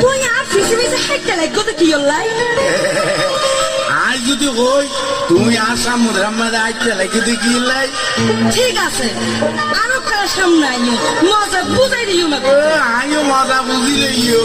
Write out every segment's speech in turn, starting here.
তুই আর ফিসে ফিসে তো কি হল্লাই আজ যদি হই তুমি আর সামুদ্র আমাদের আইতে লাগে তুই কি লাই ঠিক আছে আরও কার সামনে আইও? মজা বুঝাই দিও না। আইও মজা বুঝিলে ইয়ো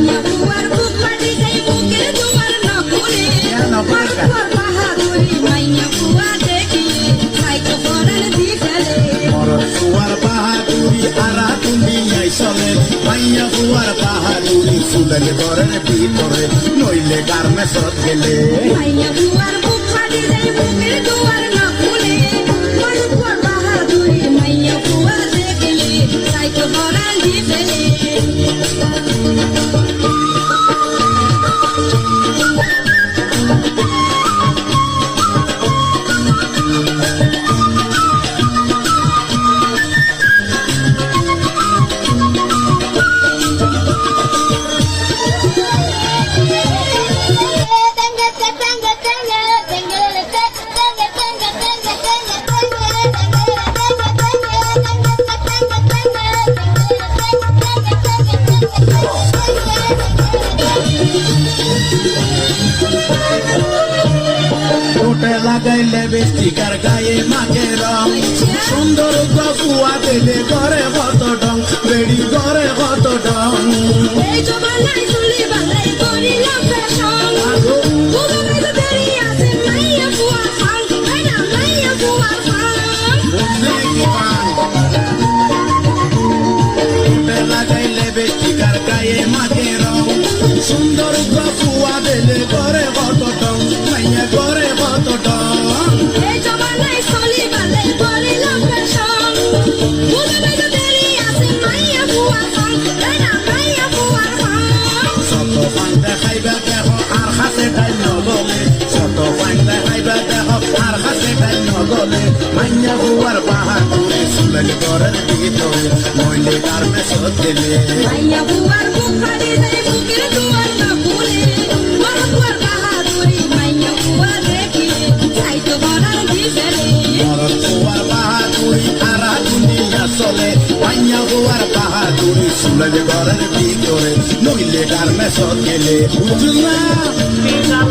চলে মাইয়া ফোয়ার পাহাড়ি সদল করে ভিতরে নইলে কারমে গেলে। মাইয়া বুকের তোমার না খুলে। দিশালে ঠোঁটে লাগাইলে বেস্টিকার গায়ে মাকে রং। সুন্দর গপুয়া দিলে ঘরে কত ডং বেড়ি ঘরে কত ডং। এই জমানায় চুলি বালাই টাইম মাইয়া বুয়ার বাহাদুরে সুলেন ঘরের ভিতরে নইলে তার মেসত দিলে মাইয়া বুয়ার বুক ফাড়ি বুকের দুয়ার বাহাদুরি সুলেন ঘরের ভিতরে নইলে তার মেসত গেলে বুঝলা